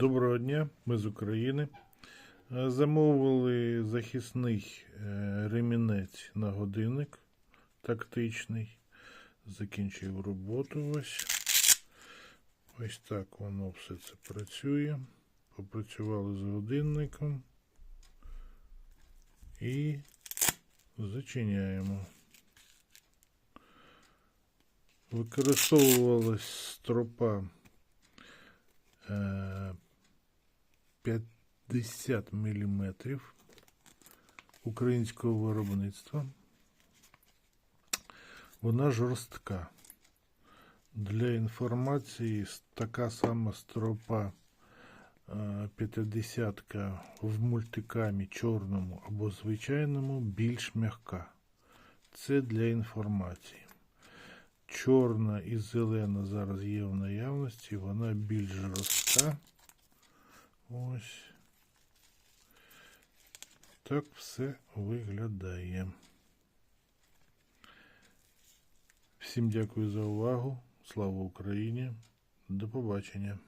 Доброго дня, ми з України. Е, Замовили захисний е, ремінець на годинник тактичний. Закінчив роботу ось. Ось так воно все це працює. Попрацювали з годинником. І зачиняємо. Використовувалась стропа е, 50 мм українського виробництва. Вона жорстка. Для інформації така сама стропа е, 50 в мультикамі чорному або звичайному більш м'яка. Це для інформації. Чорна і зелена зараз є в наявності, вона більш жорстка. Ось. Так все виглядає. Всім дякую за увагу. Слава Україні. До побачення.